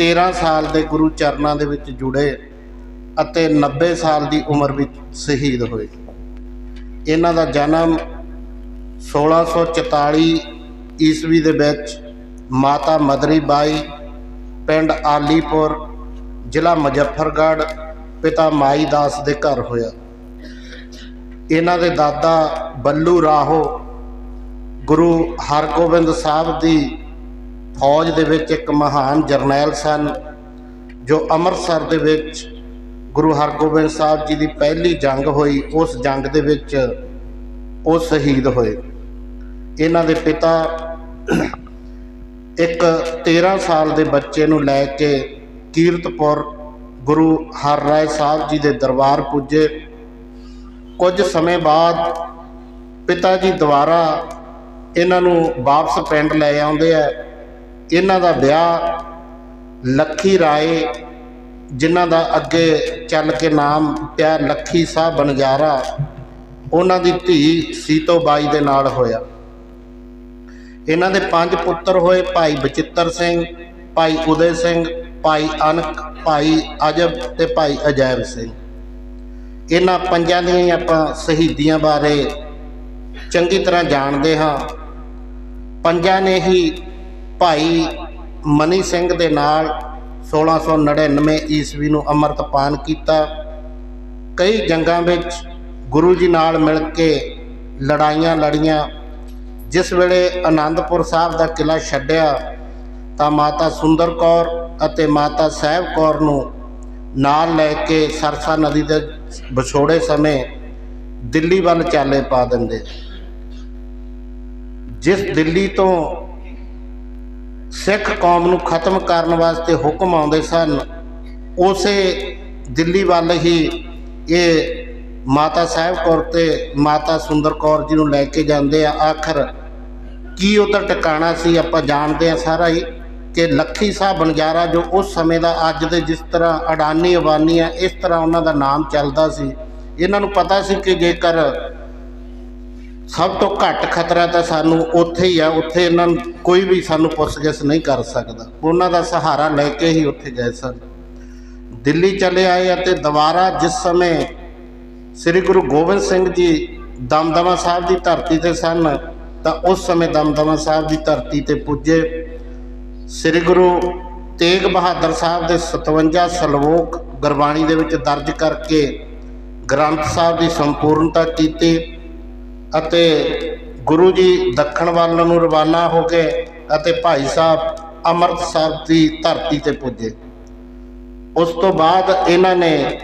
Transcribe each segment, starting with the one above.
13 ਸਾਲ ਦੇ ਗੁਰੂ ਚਰਨਾਂ ਦੇ ਵਿੱਚ ਜੁੜੇ ਅਤੇ 90 ਸਾਲ ਦੀ ਉਮਰ ਵਿੱਚ ਸ਼ਹੀਦ ਹੋਏ। ਇਹਨਾਂ ਦਾ ਜਨਮ 1644 ਈਸਵੀ ਦੇ ਵਿੱਚ ਮਾਤਾ ਮਦਰੀ ਬਾਈ, ਪਿੰਡ ਆਲੀਪੁਰ, ਜ਼ਿਲ੍ਹਾ ਮੁਜ਼ੱਫਰਗੜ੍ਹ, ਪਿਤਾ ਮਾਈ ਦਾਸ ਦੇ ਘਰ ਹੋਇਆ। ਇਹਨਾਂ ਦੇ ਦਾਦਾ ਬੱਲੂ ਰਾਹੋ ਗੁਰੂ ਹਰਗੋਬਿੰਦ ਸਾਹਿਬ ਦੀ ਫੌਜ ਦੇ ਵਿੱਚ ਇੱਕ ਮਹਾਨ ਜਰਨੈਲ ਸਨ, ਜੋ ਅੰਮ੍ਰਿਤਸਰ ਦੇ ਵਿੱਚ ਗੁਰੂ ਹਰਗੋਬਿੰਦ ਸਾਹਿਬ ਜੀ ਦੀ ਪਹਿਲੀ ਜੰਗ ਹੋਈ, ਉਸ ਜੰਗ ਦੇ ਵਿੱਚ ਉਹ ਸ਼ਹੀਦ ਹੋਏ। ਇਹਨਾਂ ਦੇ ਪਿਤਾ ਇੱਕ 13 ਸਾਲ ਦੇ ਬੱਚੇ ਨੂੰ ਲੈ ਕੇ ਕੀਰਤਪੁਰ ਗੁਰੂ ਹਰ ਰਾਏ ਸਾਹਿਬ ਜੀ ਦੇ ਦਰਬਾਰ ਪੁੱਜੇ। ਕੁਝ ਸਮੇਂ ਬਾਅਦ ਪਿਤਾ ਜੀ ਦੁਬਾਰਾ ਇਹਨਾਂ ਨੂੰ ਵਾਪਸ ਪਿੰਡ ਲੈ ਆਉਂਦੇ ਆ। ਇਹਨਾਂ ਦਾ ਵਿਆਹ ਲੱਖੀ ਰਾਏ, ਜਿਨ੍ਹਾਂ ਦਾ ਅੱਗੇ ਚੱਲ ਕੇ ਨਾਮ ਪਿਆ ਲੱਖੀ ਸਾਹਿਬ ਬਨਜਾਰਾ, ਉਹਨਾਂ ਦੀ ਧੀ ਸੀਤੋ ਬਾਈ ਦੇ ਨਾਲ ਹੋਇਆ। ਇਹਨਾਂ ਦੇ ਪੰਜ ਪੁੱਤਰ ਹੋਏ, ਭਾਈ ਬਚਿੱਤਰ ਸਿੰਘ, ਭਾਈ ਉਦੈ ਸਿੰਘ, ਭਾਈ ਅਨਕ, ਭਾਈ ਅਜਬ ਤੇ ਭਾਈ ਅਜੈਬ ਸਿੰਘ। ਇਹਨਾਂ ਪੰਜਾਂ ਦੀਆਂ ਹੀ ਆਪਾਂ ਸ਼ਹੀਦੀਆਂ ਬਾਰੇ ਚੰਗੀ ਤਰ੍ਹਾਂ ਜਾਣਦੇ ਹਾਂ। ਪੰਜਾਂ ਨੇ ਹੀ ਭਾਈ ਮਨੀ ਸਿੰਘ ਦੇ ਨਾਲ 1699 ਈਸਵੀ ਨੂੰ ਅੰਮ੍ਰਿਤਪਾਨ ਕੀਤਾ। ਕਈ ਜੰਗਾਂ ਵਿੱਚ ਗੁਰੂ ਜੀ ਨਾਲ ਮਿਲ ਕੇ ਲੜਾਈਆਂ ਲੜੀਆਂ। ਜਿਸ ਵੇਲੇ ਆਨੰਦਪੁਰ ਸਾਹਿਬ ਦਾ ਕਿਲਾ ਛੱਡਿਆ, ਤਾਂ ਮਾਤਾ ਸੁੰਦਰ ਕੌਰ ਅਤੇ ਮਾਤਾ ਸਾਹਿਬ ਕੌਰ ਨੂੰ ਨਾਲ ਲੈ ਕੇ ਸਰਸਾ ਨਦੀ ਦੇ ਵਿਛੋੜੇ ਸਮੇਂ ਦਿੱਲੀ ਵੱਲ ਚਾਲੇ ਪਾ ਦਿੰਦੇ। ਜਿਸ ਦਿੱਲੀ ਤੋਂ ਸਿੱਖ ਕੌਮ ਨੂੰ ਖਤਮ ਕਰਨ ਵਾਸਤੇ ਹੁਕਮ ਆਉਂਦੇ ਸਨ, ਉਸੇ ਦਿੱਲੀ ਵੱਲ ਹੀ ਇਹ ਮਾਤਾ ਸਾਹਿਬ ਕੌਰ ਤੇ ਮਾਤਾ ਸੁੰਦਰ ਕੌਰ ਜੀ ਨੂੰ ਲੈ ਕੇ ਜਾਂਦੇ ਆ। ਆਖਰ ਕੀ ਉਹਦਾ ਟਿਕਾਣਾ ਸੀ ਆਪਾਂ ਜਾਣਦੇ ਆ ਸਾਰਾ ਹੀ ਕਿ ਲੱਖੀ ਸਾਹਿਬ ਬਨਜਾਰਾ ਜੋ ਉਸ ਸਮੇਂ ਦਾ ਅੱਜ ਦੇ ਜਿਸ ਤਰ੍ਹਾਂ ਅਡਾਨੀ ਅਬਾਨੀ ਆ, ਇਸ ਤਰ੍ਹਾਂ ਉਹਨਾਂ ਦਾ ਨਾਮ ਚੱਲਦਾ ਸੀ। ਇਹਨਾਂ ਨੂੰ ਪਤਾ ਸੀ ਕਿ ਜੇਕਰ ਸਭ ਤੋਂ ਘੱਟ ਖਤਰਾ ਤਾਂ ਸਾਨੂੰ ਉੱਥੇ ਹੀ ਆ, ਉੱਥੇ ਇਹਨਾਂ ਨੂੰ ਕੋਈ ਵੀ ਸਾਨੂੰ ਪੁੱਛਗਿੱਛ ਨਹੀਂ ਕਰ ਸਕਦਾ। ਉਹਨਾਂ ਦਾ ਸਹਾਰਾ ਲੈ ਕੇ ਹੀ ਉੱਥੇ ਗਏ ਸਨ। ਦਿੱਲੀ ਚਲੇ ਆਏ ਅਤੇ ਦੁਬਾਰਾ ਜਿਸ ਸਮੇਂ ਸ੍ਰੀ ਗੁਰੂ ਗੋਬਿੰਦ ਸਿੰਘ ਜੀ ਦਮਦਮਾ ਸਾਹਿਬ ਦੀ ਧਰਤੀ ਤੇ ਸਨ, ਤਾਂ ਉਸ ਸਮੇਂ ਦਮਦਮਾ ਸਾਹਿਬ ਦੀ ਧਰਤੀ ਤੇ ਪੁੱਜੇ ਸ੍ਰੀ ਗੁਰੂ ਤੇਗ ਬਹਾਦਰ ਸਾਹਿਬ ਦੇ 57 ਸਲੋਕ ਗੁਰਬਾਣੀ ਦੇ ਵਿੱਚ ਦਰਜ ਕਰਕੇ ਗ੍ਰੰਥ ਸਾਹਿਬ ਦੀ ਸੰਪੂਰਨਤਾ ਕੀਤੀ। ਅਤੇ ਗੁਰੂ ਜੀ ਦੱਖਣ ਵੱਲ ਨੂੰ ਰਵਾਨਾ ਹੋ ਗਏ ਅਤੇ ਭਾਈ ਸਾਹਿਬ ਅੰਮ੍ਰਿਤਸਰ ਦੀ ਧਰਤੀ ਤੇ ਪੁੱਜੇ। ਉਸ ਤੋਂ ਬਾਅਦ ਇਹਨਾਂ ਨੇ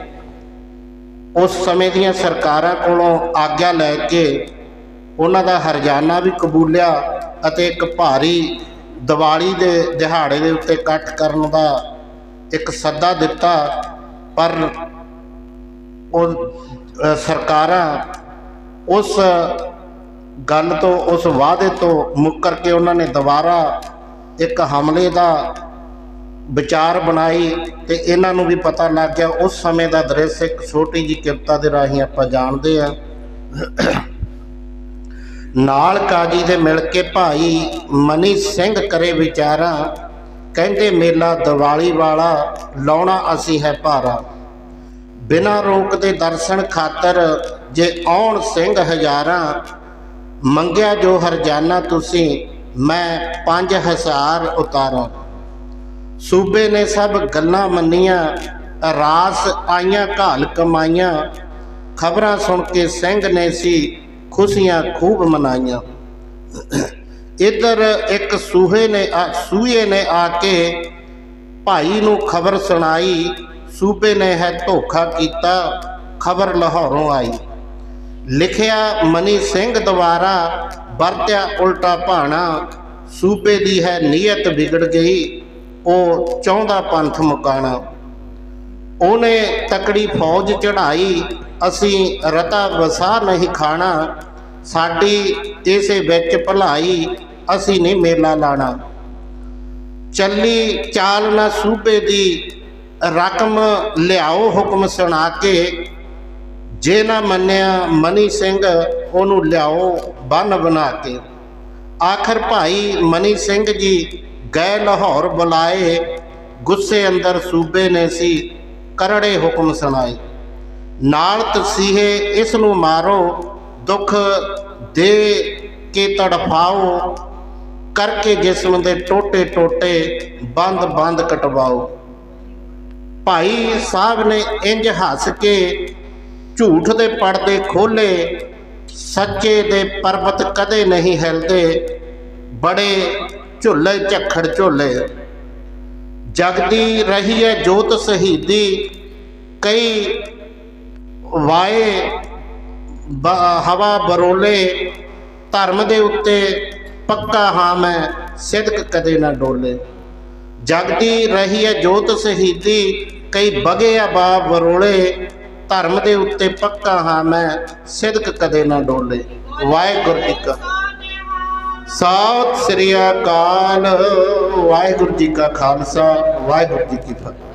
ਉਸ ਸਮੇਂ ਦੀਆਂ ਸਰਕਾਰਾਂ ਕੋਲੋਂ ਆਗਿਆ ਲੈ ਕੇ ਉਹਨਾਂ ਦਾ ਹਰਜਾਨਾ ਵੀ ਕਬੂਲਿਆ ਅਤੇ ਇੱਕ ਭਾਰੀ ਦੀਵਾਲੀ ਦੇ ਦਿਹਾੜੇ ਦੇ ਉੱਤੇ ਇਕੱਠ ਕਰਨ ਦਾ ਇੱਕ ਸੱਦਾ ਦਿੱਤਾ। ਪਰ ਉਹ ਸਰਕਾਰਾਂ ਉਸ ਗੱਲ ਤੋਂ, ਉਸ ਵਾਅਦੇ ਤੋਂ ਮੁੱਕਰ ਕੇ ਉਹਨਾਂ ਨੇ ਦੁਬਾਰਾ ਇੱਕ ਹਮਲੇ ਦਾ ਵਿਚਾਰ ਬਣਾਈ ਤੇ ਇਹਨਾਂ ਨੂੰ ਵੀ ਪਤਾ ਲੱਗ ਗਿਆ, ਉਸ ਸਮੇਂ ਦਾ ਦ੍ਰਿਸ਼ ਇੱਕ ਛੋਟੀ ਜੀ ਕਿਰਤਾ ਦੇ ਰਾਹੀਂ ਆਪਾਂ ਜਾਣਦੇ ਆ ਨਾਲ ਕਾਜੀ ਦੇ ਮਿਲ ਕੇ ਭਾਈ ਮਨੀ ਸਿੰਘ ਕਰੇ ਵਿਚਾਰਾ, ਕਹਿੰਦੇ ਮੇਲਾ ਦੀਵਾਲੀ ਵਾਲਾ ਲਾਉਣਾ ਅਸੀਂ ਹੈ ਭਾਰਾ। ਬਿਨਾਂ ਰੋਕ ਦੇ ਦਰਸ਼ਨ ਖਾਤਰ ਜੇ ਆਉਣ ਸਿੰਘ ਹਜ਼ਾਰਾਂ, ਮੰਗਿਆ ਜੋ ਹਰਜਾਨਾ ਤੁਸੀਂ, ਮੈਂ 5000 ਉਤਾਰਾਂ। ਸੂਬੇ ਨੇ ਸਭ ਗੱਲਾਂ ਮੰਨੀਆਂ, ਰਾਸ ਆਈਆਂ, ਘਾਲ ਕਮਾਈਆਂ। ਖਬਰਾਂ ਸੁਣ ਕੇ ਸਿੰਘ ਨੇ ਸੀ ਖੁਸ਼ੀਆਂ ਖੂਬ ਮਨਾਈਆਂ। ਇੱਧਰ ਇੱਕ ਸੂਹੇ ਨੇ ਆ, ਸੂਹੇ ਨੇ ਆ ਕੇ ਭਾਈ ਨੂੰ ਖਬਰ ਸੁਣਾਈ। ਸੂਬੇ ਨੇ ਹੈ ਧੋਖਾ ਕੀਤਾ। ਖਬਰ ਲਾਹੌਰੋਂ ਆਈ। ਲਿਖਿਆ, ਮਨੀ ਸਿੰਘ ਦੁਆਰਾ ਵਰਤਿਆ ਉਲਟਾ ਭਾਣਾ ਸੂਬੇ ਦੀ ਹੈ ਨੀਅਤ ਵਿਗੜ ਗਈ, ਉਹ ਚਾਹੁੰਦਾ ਪੰਥ ਮੁਕਾਣਾ। ਉਹਨੇ ਤਕੜੀ ਫੌਜ ਚੜਾਈ ਅਸੀਂ ਰਤਾ ਵਸਾ ਨਹੀਂ ਖਾਣਾ, ਸਾਡੀ ਇਸੇ ਵਿੱਚ ਭਲਾਈ, ਅਸੀਂ ਨਹੀਂ ਮੇਲਾ ਲਾਣਾ। ਚੱਲੀ ਚਾਲ ਨਾ ਸੂਬੇ ਦੀ, ਰਕਮ ਲਿਆਓ ਹੁਕਮ ਸੁਣਾ ਕੇ ਜੇ ਨਾ ਮੰਨਿਆ ਮਨੀ ਸਿੰਘ, ਉਹਨੂੰ ਲਿਆਓ, ਬੰਨ ਬਣਾ ਕੇ। ਆਖਰ ਭਾਈ ਮਨੀ ਸਿੰਘ ਜੀ ਗਏ ਲਾਹੌਰ ਬੁਲਾਏ, ਗੁੱਸੇ ਅੰਦਰ ਸੂਬੇ ਨੇ ਸੀ ਕਰੜੇ ਹੁਕਮ ਸੁਣਾਏ। ਨਾਲ ਤਸੀਹੇ ਇਸ ਨੂੰ ਮਾਰੋ, ਦੁੱਖ ਦੇ ਕੇ ਤੜਫਾਓ, ਕਰਕੇ ਜਿਸਮ ਦੇ ਟੋਟੇ ਟੋਟੇ ਬੰਦ ਬੰਦ ਕਟਵਾਓ। ਭਾਈ ਸਾਹਿਬ ਨੇ ਇੰਜ ਹੱਸ ਕੇ ਝੂਠ ਦੇ ਪਰਦੇ ਖੋਲੇ, ਸੱਚੇ ਦੇ ਪਰਬਤ ਕਦੇ ਨਹੀਂ ਹਿਲਦੇ, ਬੜੇ ਝੁੱਲੇ ਝੱਖੜ ਝੋਲੇ। ਜਗਦੀ ਰਹੀ ਹੈ ਜੋਤ ਸ਼ਹੀਦੀ, ਕਈ ਵਾਏ ਹਵਾ ਬਰੋਲੇ, ਧਰਮ ਦੇ ਉੱਤੇ ਪੱਕਾ ਹਾਂ ਮੈਂ, ਸਿਦਕ ਕਦੇ ਨਾ ਡੋਲੇ। ਜਗਦੀ ਰਹੀ ਹੈ ਜੋਤ ਸ਼ਹੀਦੀ, ਕਈ ਬਗੇ ਆ ਬਾ ਬਰੋਲੇ ਧਰਮ ਦੇ ਉੱਤੇ ਪੱਕਾ ਹਾਂ, ਮੈਂ ਸਿਦਕ ਕਦੇ ਨਾ ਡੋਲੇ। ਵਾਹਿਗੁਰੂ ਜੀ ਕਾ ਸਤਿ ਸ੍ਰੀ ਅਕਾਲ। ਵਾਹਿਗੁਰੂ ਜੀ ਕਾ ਖਾਲਸਾ। ਵਾਹਿਗੁਰੂ ਜੀ ਕੀ ਫਤਿਹ।